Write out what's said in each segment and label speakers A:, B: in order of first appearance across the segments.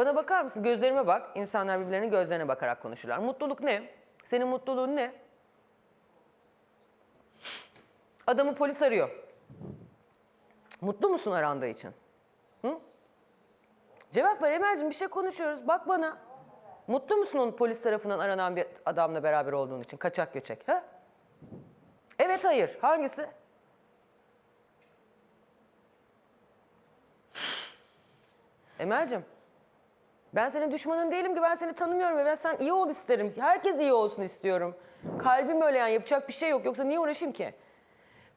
A: Bana bakar mısın? Gözlerime bak. İnsanlar birbirlerinin gözlerine bakarak konuşurlar. Mutluluk ne? Senin mutluluğun ne? Adamı polis arıyor. Mutlu musun arandığı için? Hı? Cevap ver Emel'cim bir şey konuşuyoruz. Bak bana. Mutlu musun onun polis tarafından aranan bir adamla beraber olduğun için? Kaçak göçek. Ha? Evet hayır. Hangisi? Emel'cim. Ben senin düşmanın değilim ki ben seni tanımıyorum ve ben sen iyi ol isterim. Herkes iyi olsun istiyorum. Kalbim öyle yani yapacak bir şey yok. Yoksa niye uğraşayım ki?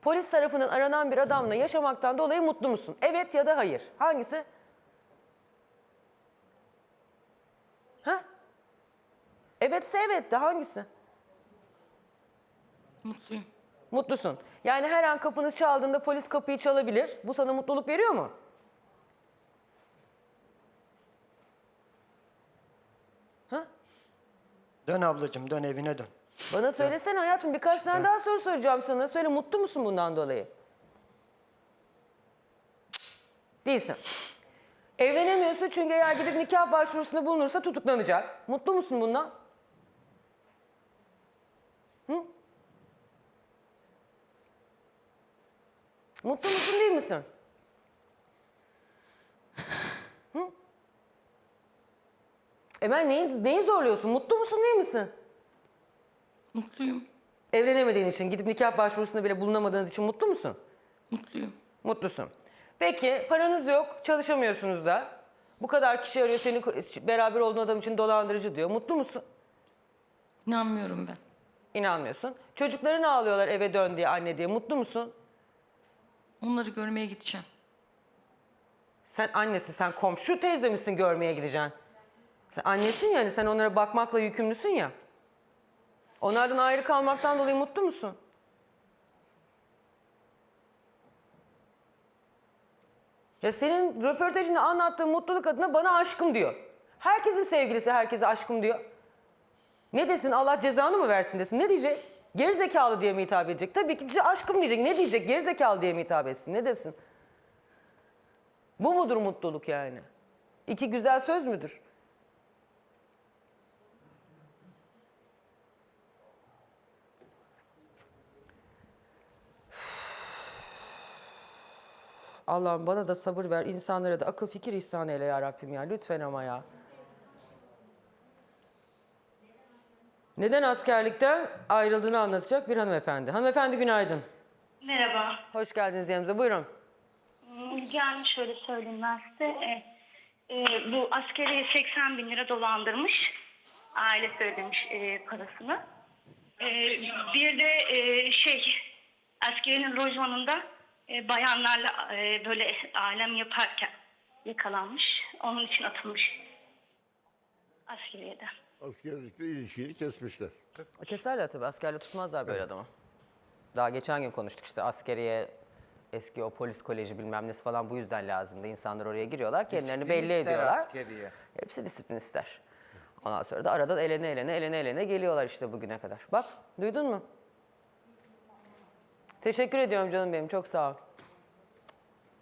A: Polis tarafından aranan bir adamla yaşamaktan dolayı mutlu musun? Evet ya da hayır. Hangisi? Ha? Evetse evet de hangisi?
B: Mutluyum.
A: Mutlusun. Yani her an kapınız çaldığında polis kapıyı çalabilir. Bu sana mutluluk veriyor mu?
C: Dön ablacığım dön evine dön.
A: Bana söylesene hayatım birkaç tane daha soru soracağım sana. Söyle mutlu musun bundan dolayı? Değilsin. Evlenemiyorsun çünkü eğer gidip nikah başvurusunda bulunursa tutuklanacak. Mutlu musun bundan? Hı? Mutlu musun değil misin? Emel neyi, neyi zorluyorsun? Mutlu musun değil misin?
B: Mutluyum.
A: Evlenemediğin için, gidip nikah başvurusunda bile bulunamadığınız için mutlu musun?
B: Mutluyum.
A: Mutlusun. Peki paranız yok, çalışamıyorsunuz da. Bu kadar kişi arıyor seni beraber olduğun adam için dolandırıcı diyor. Mutlu musun?
B: İnanmıyorum ben.
A: İnanmıyorsun. Çocukların ağlıyorlar eve dön diye anne diye. Mutlu musun?
B: Onları görmeye gideceğim.
A: Sen annesi, sen komşu teyze misin görmeye gideceksin? Sen annesin yani sen onlara bakmakla yükümlüsün ya. Onlardan ayrı kalmaktan dolayı mutlu musun? Ya senin röportajında anlattığın mutluluk adına bana aşkım diyor. Herkesin sevgilisi herkese aşkım diyor. Ne desin Allah cezanı mı versin desin ne diyecek? Gerizekalı diye mi hitap edecek? Tabii ki aşkım diyecek. Ne diyecek? Gerizekalı diye mi hitap etsin? Ne desin? Bu mudur mutluluk yani? İki güzel söz müdür? Allah'ım bana da sabır ver, insanlara da akıl fikir ihsan eyle ya Rabbim ya. Lütfen ama ya. Neden askerlikten ayrıldığını anlatacak bir hanımefendi. Hanımefendi günaydın.
D: Merhaba.
A: Hoş geldiniz yanımıza. Buyurun.
D: Yani şöyle söyleyeyim ben size. E, e, bu askeri 80 bin lira dolandırmış. Ailesi ödemiş e, parasını. E, bir de e, şey askerinin lojmanında e, bayanlarla e, böyle alem yaparken yakalanmış. Onun için atılmış askeriyeden.
E: Askerlikle ilişkiyi kesmişler.
A: Keserler tabii. Askerle tutmazlar böyle adamı. Daha geçen gün konuştuk işte askeriye eski o polis koleji bilmem nesi falan bu yüzden lazımdı. İnsanlar oraya giriyorlar, kendilerini
C: Disiplin
A: belli
C: ister
A: ediyorlar.
C: askeriye.
A: Hepsi disiplin ister. Ondan sonra da aradan elene elene elene elene geliyorlar işte bugüne kadar. Bak duydun mu? Teşekkür ediyorum canım benim çok sağ ol.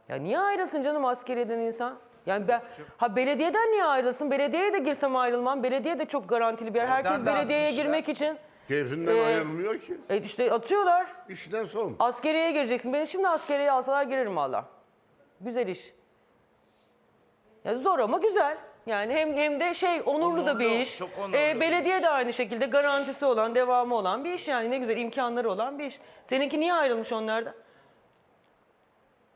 A: Ya niye ayrılsın canım askeriyeden insan? Yani ben ha belediyeden niye ayrılsın? Belediyeye de girsem ayrılmam. Belediye de çok garantili bir yer. Herkes belediyeye girmek için
E: Keyfinden
A: Ee,
E: ayrılmıyor ki.
A: e işte atıyorlar.
E: İşten son.
A: Askeriyeye gireceksin. Beni şimdi askeriyeye alsalar girerim valla. Güzel iş. Ya zor ama güzel. Yani hem hem de şey onurlu, da bir
C: Onurlu,
A: iş.
C: çok onurlu
A: Ee,
C: bir
A: belediye de aynı şekilde garantisi olan, devamı olan bir iş yani ne güzel imkanları olan bir iş. Seninki niye ayrılmış onlardan?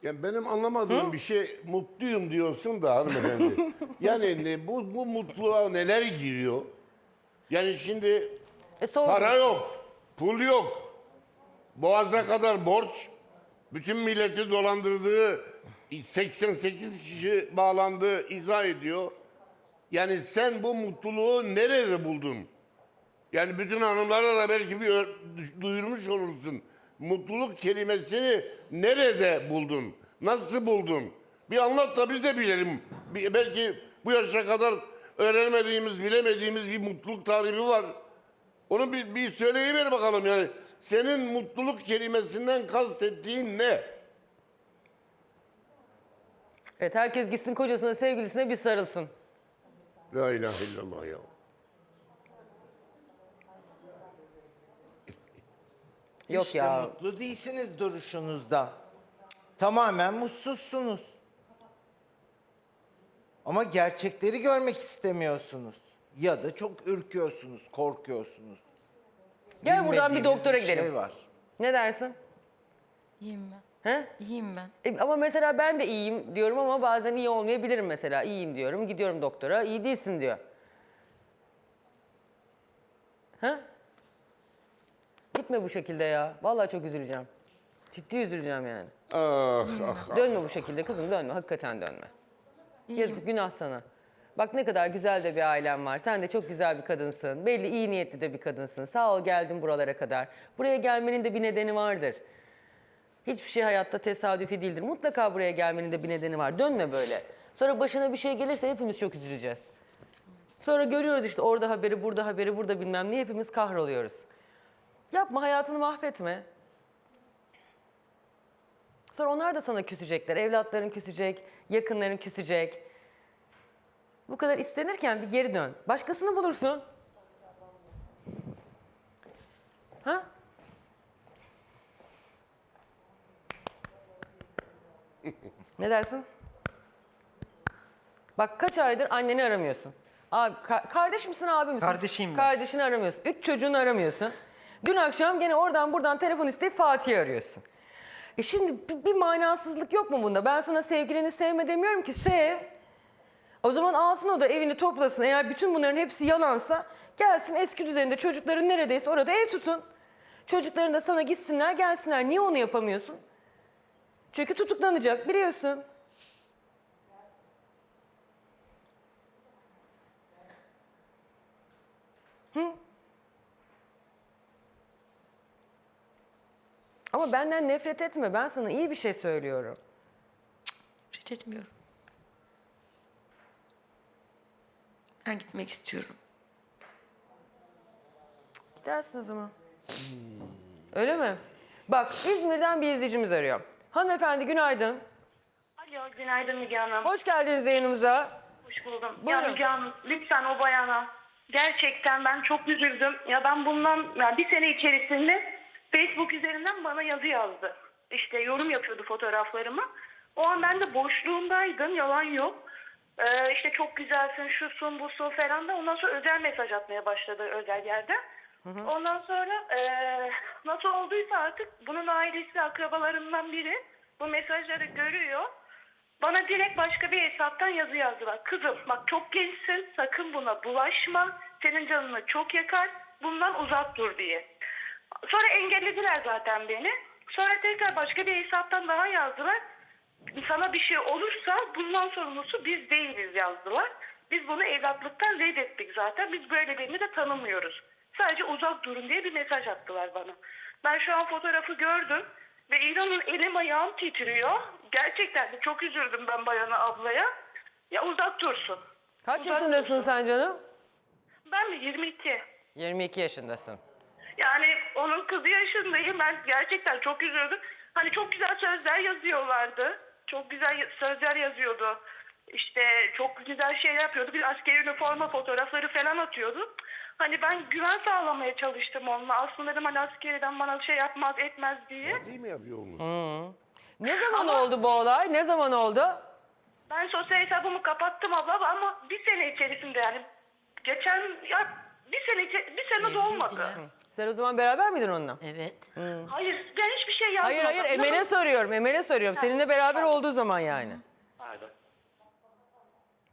E: Yani benim anlamadığım bir şey mutluyum diyorsun da hanımefendi. yani ne, bu, bu mutluluğa neler giriyor? Yani şimdi
A: E sor.
E: para yok, pul yok. Boğaza kadar borç. Bütün milleti dolandırdığı 88 kişi bağlandı izah ediyor. Yani sen bu mutluluğu nerede buldun? Yani bütün hanımlara da belki bir duyurmuş olursun. Mutluluk kelimesini nerede buldun? Nasıl buldun? Bir anlat da biz de bilelim. Bir- belki bu yaşa kadar öğrenmediğimiz, bilemediğimiz bir mutluluk tarifi var. Onu bir, bir söyleyiver bakalım yani. Senin mutluluk kelimesinden kastettiğin ne?
A: Evet herkes gitsin kocasına sevgilisine bir sarılsın.
E: La ilahe illallah ya.
A: Yok
F: İşte
A: ya.
F: mutlu değilsiniz duruşunuzda. Tamamen mutsuzsunuz. Ama gerçekleri görmek istemiyorsunuz. Ya da çok ürküyorsunuz, korkuyorsunuz.
A: Gel buradan bir
F: Bilmediğimiz
A: doktora
F: bir
A: gidelim.
F: Şey var.
A: Ne dersin?
B: İyiyim ben.
A: He?
B: İyiyim ben.
A: E, ama mesela ben de iyiyim diyorum ama bazen iyi olmayabilirim mesela. İyiyim diyorum, gidiyorum doktora, iyi değilsin diyor. Ha? Gitme bu şekilde ya. Vallahi çok üzüleceğim. Ciddi üzüleceğim yani.
E: Ah ah ah.
A: Dönme bu şekilde kızım dönme. Hakikaten dönme. Yazık günah sana. Bak ne kadar güzel de bir ailen var. Sen de çok güzel bir kadınsın. Belli iyi niyetli de bir kadınsın. Sağ ol geldin buralara kadar. Buraya gelmenin de bir nedeni vardır. Hiçbir şey hayatta tesadüfi değildir. Mutlaka buraya gelmenin de bir nedeni var. Dönme böyle. Sonra başına bir şey gelirse hepimiz çok üzüleceğiz. Sonra görüyoruz işte orada haberi, burada haberi, burada bilmem ne hepimiz kahroluyoruz. Yapma hayatını mahvetme. Sonra onlar da sana küsecekler. Evlatların küsecek, yakınların küsecek. Bu kadar istenirken bir geri dön. Başkasını bulursun. Ha? Ne dersin? Bak kaç aydır anneni aramıyorsun. Abi, ka- kardeş misin abi misin?
C: Kardeşiyim ben.
A: Kardeşini aramıyorsun. Üç çocuğunu aramıyorsun. Dün akşam gene oradan buradan telefon isteyip Fatih'i arıyorsun. E şimdi bir, bir manasızlık yok mu bunda? Ben sana sevgilini sevme demiyorum ki sev. O zaman alsın o da evini toplasın. Eğer bütün bunların hepsi yalansa gelsin eski düzeninde çocukların neredeyse orada ev tutun. Çocukların da sana gitsinler gelsinler. Niye onu yapamıyorsun? Çünkü tutuklanacak biliyorsun. Ama benden nefret etme. Ben sana iyi bir şey söylüyorum.
B: Ret etmiyorum. Ben gitmek istiyorum.
A: Gidersin o zaman. Öyle mi? Bak İzmir'den bir izleyicimiz arıyor. Hanımefendi günaydın.
D: Alo günaydın Müge Hanım.
A: Hoş geldiniz yayınımıza.
D: Hoş buldum.
A: Buyurun.
D: Ya Müge Hanım lütfen o bayana. Gerçekten ben çok üzüldüm. Ya ben bundan yani bir sene içerisinde Facebook üzerinden bana yazı yazdı. İşte yorum yapıyordu fotoğraflarıma. O an ben de boşluğundaydım. Yalan yok. Ee, işte çok güzelsin, şusun, busun falan da ondan sonra özel mesaj atmaya başladı özel yerden. Ondan sonra eee, nasıl olduysa artık bunun ailesi, akrabalarından biri bu mesajları görüyor. Bana direkt başka bir hesaptan yazı yazdılar. Kızım bak çok gençsin sakın buna bulaşma. Senin canını çok yakar. Bundan uzak dur diye. Sonra engellediler zaten beni. Sonra tekrar başka bir hesaptan daha yazdılar. Sana bir şey olursa bundan sorumlusu biz değiliz yazdılar. Biz bunu evlatlıktan reddettik zaten. Biz böyle birini de tanımıyoruz. Sadece uzak durun diye bir mesaj attılar bana. Ben şu an fotoğrafı gördüm ve inanın elim ayağım titriyor. Gerçekten de çok üzüldüm ben bayana ablaya. Ya uzak dursun.
A: Kaç
D: Uzak
A: yaşındasın
D: dursun.
A: sen canım?
D: Ben mi 22?
A: 22 yaşındasın.
D: Yani onun kızı yaşındayım. Ben gerçekten çok üzüldüm. Hani çok güzel sözler yazıyorlardı. Çok güzel sözler yazıyordu. İşte çok güzel şeyler yapıyordu. Bir askeri üniforma fotoğrafları falan atıyordu. Hani ben güven sağlamaya çalıştım onunla. Aslında dedim hani askeriden bana şey yapmaz etmez diye.
E: Değil mi yapıyor onu?
A: Ne zaman oldu bu olay? Ne zaman oldu?
D: Ben sosyal hesabımı kapattım abla ama bir sene içerisinde yani geçen ya bir sene içe- bir sene de olmadı.
A: Sen o zaman beraber miydin onunla?
G: Evet.
D: Hayır ben hiçbir şey yazmadım.
A: Hayır hayır Emel'e soruyorum. Emel'e soruyorum. Seninle beraber
D: pardon.
A: olduğu zaman yani.
D: Pardon.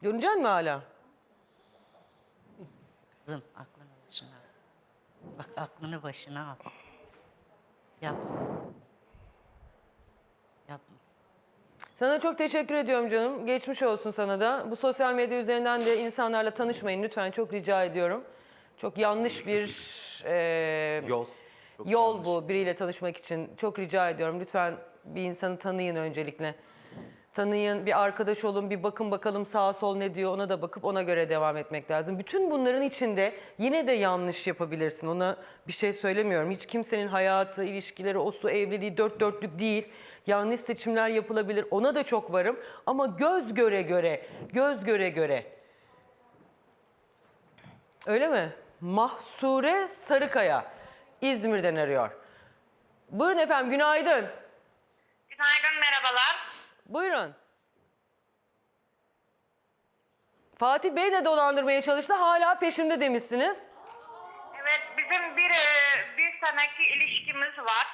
A: Döneceksin mi hala?
G: Kızım. Bak aklını başına al. Yapma. Yapma.
A: Sana çok teşekkür ediyorum canım. Geçmiş olsun sana da. Bu sosyal medya üzerinden de insanlarla tanışmayın lütfen. Çok rica ediyorum. Çok yanlış bir e,
F: Yol. Çok
A: yol
F: yanlış.
A: bu biriyle tanışmak için. Çok rica ediyorum. Lütfen bir insanı tanıyın öncelikle. Tanıyın, bir arkadaş olun, bir bakın bakalım sağa sol ne diyor ona da bakıp ona göre devam etmek lazım. Bütün bunların içinde yine de yanlış yapabilirsin. Ona bir şey söylemiyorum. Hiç kimsenin hayatı, ilişkileri, o su, evliliği dört dörtlük değil. Yanlış seçimler yapılabilir. Ona da çok varım. Ama göz göre göre, göz göre göre Öyle mi? Mahsure Sarıkaya İzmir'den arıyor. Buyurun efendim günaydın. Buyurun. Fatih Bey de dolandırmaya çalıştı. Hala peşimde demişsiniz.
D: Evet bizim bir e, bir seneki ilişkimiz var.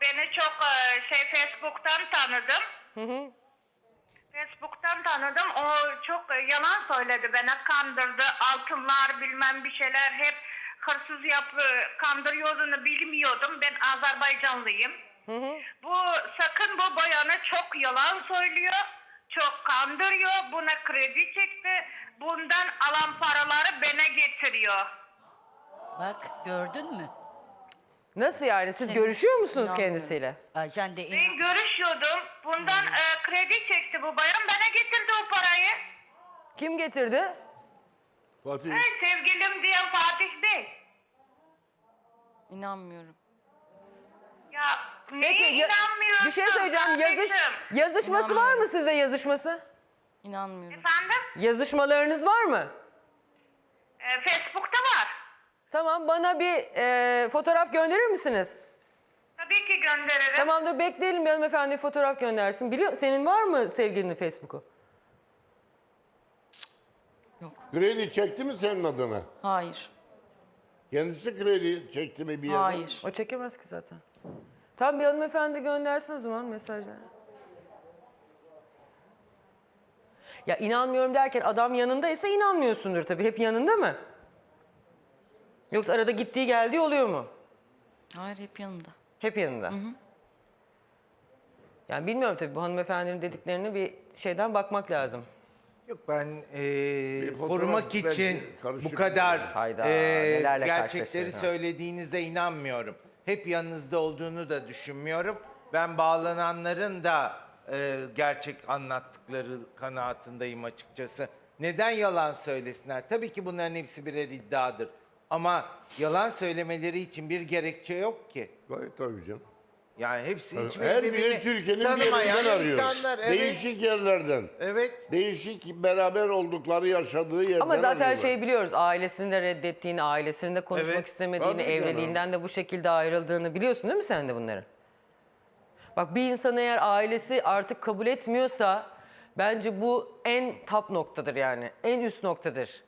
D: Beni çok e, şey Facebook'tan tanıdım. Facebook'tan tanıdım. O çok e, yalan söyledi. Beni kandırdı. Altınlar bilmem bir şeyler hep hırsız yapı kandırıyordunu bilmiyordum. Ben Azerbaycanlıyım. Bu sakın bu bayanı çok yalan söylüyor. Çok kandırıyor. Buna kredi çekti. Bundan alan paraları bana getiriyor.
G: Bak gördün mü?
A: Nasıl yani? Siz görüşüyor musunuz
G: İnanmıyorum.
A: kendisiyle?
G: Ayşen de
D: Ben
G: inan.
D: görüşüyordum. Bundan e, kredi çekti bu bayan. Bana getirdi o parayı.
A: Kim getirdi?
E: Fatih.
D: Hey, sevgilim diye Fatih Bey.
B: İnanmıyorum.
D: Ya
A: Peki ya-
D: inanmıyorsun?
A: bir şey söyleyeceğim. Yazış,
D: kardeşim?
A: yazışması var mı sizde yazışması?
B: İnanmıyorum.
D: Efendim?
A: Yazışmalarınız var mı?
D: E, Facebook'ta var.
A: Tamam bana bir e, fotoğraf gönderir misiniz?
D: Tabii ki gönderirim.
A: Tamamdır bekleyelim bir hanımefendi fotoğraf göndersin. Biliyor senin var mı sevgilinin Facebook'u?
E: Kredi çekti mi senin adına?
B: Hayır.
E: Kendisi kredi çekti mi bir yerden?
B: Hayır.
A: O çekemez ki zaten. Tamam bir hanımefendi göndersin o zaman mesajları. Ya inanmıyorum derken adam yanındaysa inanmıyorsundur tabii. Hep yanında mı? Yoksa arada gittiği geldiği oluyor mu?
B: Hayır hep yanında.
A: Hep yanında. Yani bilmiyorum tabii bu hanımefendinin dediklerine bir şeyden bakmak lazım.
F: Yok ben eee,
E: fotoğraf
F: korumak
E: belki
F: için
E: karışık
F: bu kadar
A: Hayda, nelerle
F: gerçekleri
A: karşılaşıyoruz ha.
F: söylediğinize inanmıyorum. Hep yanınızda olduğunu da düşünmüyorum. Ben bağlananların da eee, gerçek anlattıkları kanaatindeyim açıkçası. Neden yalan söylesinler? Tabii ki bunların hepsi birer iddiadır. Ama yalan söylemeleri için bir gerekçe yok ki.
E: Gayet tabii canım.
F: Yani hepsi hiç
E: Her
F: birbirini
E: biri Türkiye'nin bir
F: tanımayan
E: yerinden arıyor.
F: insanlar. Evet.
E: Değişik yerlerden.
F: Evet.
E: Değişik beraber oldukları, yaşadığı yerden
A: Ama zaten
E: arıyorlar.
A: şey biliyoruz ailesini de reddettiğini, ailesinin de konuşmak
F: Evet,
A: istemediğini,
E: tabii canım.
A: evliliğinden de bu şekilde ayrıldığını biliyorsun değil mi sen de bunları? Bak bir insan eğer ailesi artık kabul etmiyorsa bence bu en top noktadır yani. En üst noktadır.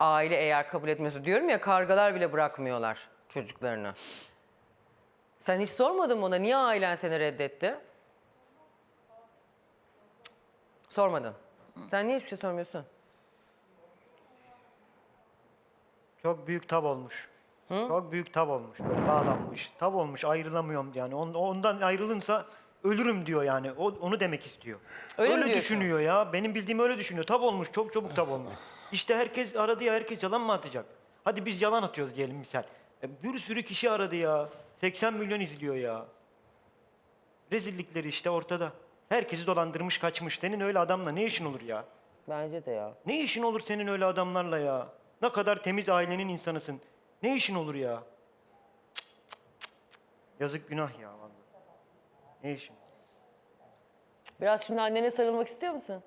A: Aile eğer kabul etmiyorsa diyorum ya kargalar bile bırakmıyorlar çocuklarını. Sen hiç sormadın mı ona niye ailen seni reddetti? Sormadın. Sen niye hiçbir şey sormuyorsun?
H: Çok büyük tab olmuş. Çok büyük tab olmuş. Böyle bağlanmış. Tab olmuş ayrılamıyorum yani. On- Ondan ayrılınsa ölürüm diyor yani. O, onu demek istiyor.
A: Öyle mi diyorsun?
H: düşünüyor ya. Benim bildiğim öyle düşünüyor. Tab olmuş. Çok çabuk tab olmuş. İşte herkes aradı ya herkes yalan mı atacak? Hadi biz yalan atıyoruz diyelim misal. E, bir sürü kişi aradı ya. 80 milyon izliyor ya. Rezillikleri işte ortada. Herkesi dolandırmış kaçmış. Senin öyle adamla ne işin olur ya?
A: Bence de ya.
H: Ne işin olur senin öyle adamlarla ya? Ne kadar temiz ailenin insanısın. Ne işin olur ya? Cık, cık, cık. Yazık günah ya vallahi. Ne işin?
A: Biraz şimdi annene sarılmak istiyor musun?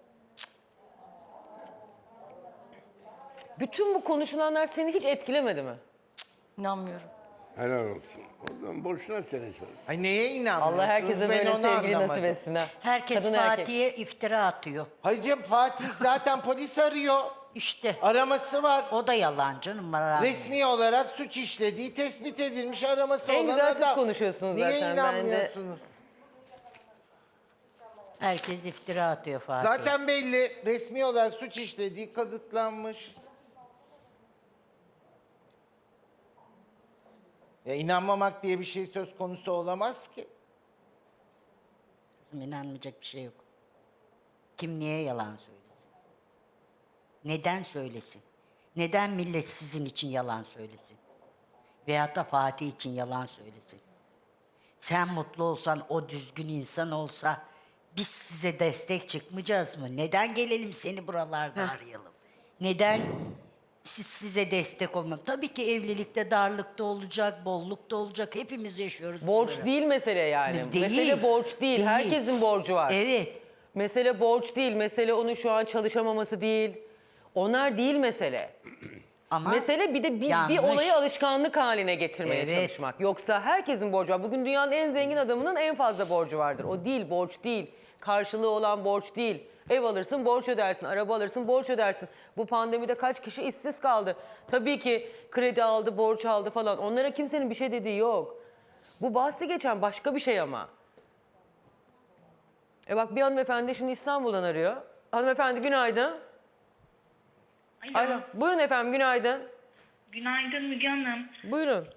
A: Bütün bu konuşulanlar seni hiç etkilemedi mi?
B: İnanmıyorum.
E: Helal olsun. O zaman boşuna seni söyle.
F: Ay neye inanmıyorsunuz?
A: Allah herkese
F: Ben
A: böyle
F: onu
A: sevgili nasip
F: anlamadım.
A: etsin ha.
G: Herkes
A: Kadın erkek.
G: Fatih'e iftira atıyor.
F: Hacım Fatih zaten polis arıyor.
G: İşte
F: Araması var.
G: o da yalan canım. bana
F: Resmi olarak suç işlediği tespit edilmiş araması
A: En
F: olan
A: güzel siz
F: adam.
A: konuşuyorsunuz
F: Niye
A: zaten, ben de-
F: inanmıyorsunuz?
G: Herkes iftira atıyor Fatih.
F: Zaten belli. Resmi olarak suç işlediği kanıtlanmış. Ya inanmamak diye bir şey söz konusu olamaz ki.
G: Kızım, inanmayacak bir şey yok. Kim niye yalan söylesin? Neden söylesin? Neden millet sizin için yalan söylesin? Veyahut da Fatih için yalan söylesin? Sen mutlu olsan, o düzgün insan olsa biz size destek çıkmayacağız mı? Neden gelelim seni buralarda arayalım? Neden siz size destek olmak? Tabii ki evlilikte darlıkta olacak, bollukta olacak. Hepimiz yaşıyoruz.
A: Borç
G: bunları.
A: değil mesele yani.
G: Değil.
A: Mesele borç değil.
G: Değil.
A: Herkesin borcu var.
G: Evet.
A: Mesele borç değil. Mesele onun şu an çalışamaması değil. Onlar değil mesele.
G: Ama
A: Mesele bir de bir, bir
G: yanlış.
A: olayı alışkanlık haline getirmeye
G: Evet.
A: çalışmak. Yoksa herkesin borcu var. Bugün dünyanın en zengin adamının en fazla borcu vardır. O değil, borç değil. Karşılığı olan borç değil. Ev alırsın, borç ödersin. Araba alırsın, borç ödersin. Bu pandemide kaç kişi işsiz kaldı? Tabii ki kredi aldı, borç aldı falan. Onlara kimsenin bir şey dediği yok. Bu bahsi geçen başka bir şey ama. E bak bir hanımefendi şimdi İstanbul'dan arıyor. Hanımefendi günaydın.
D: Alo.
A: Alo. Buyurun efendim günaydın.
D: Günaydın Müge Hanım.
A: Buyurun.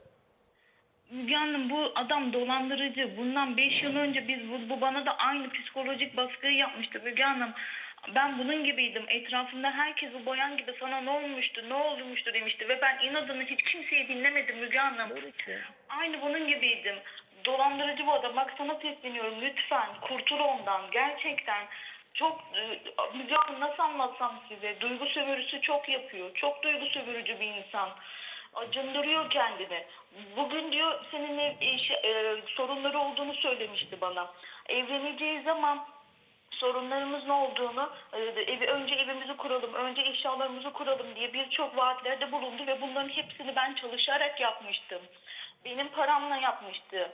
D: Müge Hanım bu adam dolandırıcı. Bundan 5 yıl önce biz bu, bu bana da aynı psikolojik baskıyı yapmıştı Müge Hanım. Ben bunun gibiydim. Etrafımda herkes bu bayan gibi sana ne olmuştu, ne olmuştu demişti. Ve ben inadını hiç kimseyi dinlemedim Müge Hanım. Aynı bunun gibiydim. Dolandırıcı bu adam. Bak sana sesleniyorum lütfen. Kurtul ondan. Gerçekten. Çok e, Hanım nasıl anlatsam size. Duygu sömürüsü çok yapıyor. Çok duygu sömürücü bir insan acındırıyor kendini. Bugün diyor senin ev, e, şey, e, sorunları olduğunu söylemişti bana. Evleneceği zaman sorunlarımız ne olduğunu, e, evi önce evimizi kuralım, önce eşyalarımızı kuralım diye birçok vaatlerde bulundu ve bunların hepsini ben çalışarak yapmıştım. Benim paramla yapmıştı.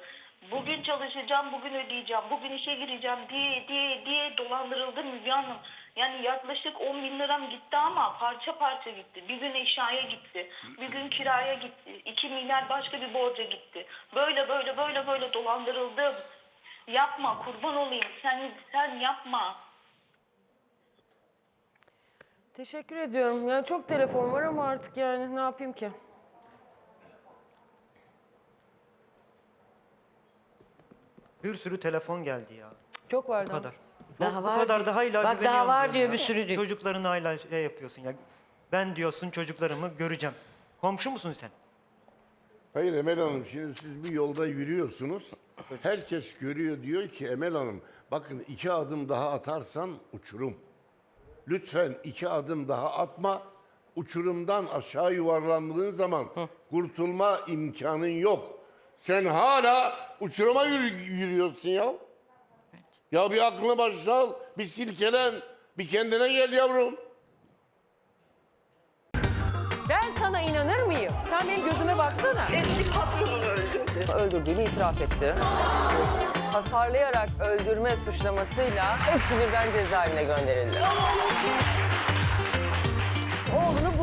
D: Bugün çalışacağım, bugün ödeyeceğim, bugün işe gireceğim diye diye diye dolandırıldım Müge Hanım. Yani yaklaşık 10 bin liram gitti ama parça parça gitti. Bir gün eşyaya gitti, bir gün kiraya gitti, 2 milyar başka bir borca gitti. Böyle böyle böyle böyle dolandırıldım. Yapma kurban olayım sen sen yapma.
A: Teşekkür ediyorum. Yani çok telefon var ama artık yani ne yapayım ki?
H: Bir sürü telefon geldi ya.
A: Çok vardı.
H: Bu kadar.
I: Daha
H: bu
I: var
H: kadar
I: diyor.
H: da hala
I: Bak daha var
H: diyorum
I: diyor
H: ya.
I: bir sürü diyor.
H: Çocuklarını hala şey yapıyorsun ya. Ben diyorsun çocuklarımı göreceğim. Komşu musun sen?
E: Hayır Emel Hanım şimdi siz bir yolda yürüyorsunuz. Herkes görüyor diyor ki Emel Hanım bakın iki adım daha atarsan uçurum. Lütfen iki adım daha atma. Uçurumdan aşağı yuvarlandığın zaman kurtulma imkanın yok. Sen hala uçuruma yürü- yürüyorsun ya. Ya bir aklını başına al, bir silkelen, bir kendine gel yavrum.
A: Ben sana inanır mıyım? Sen benim gözüme baksana.
D: Eski patronunu öldürdü.
A: Öldürdüğünü itiraf etti. Hasarlayarak öldürme suçlamasıyla hepsi birden cezaevine gönderildi. Oğlunu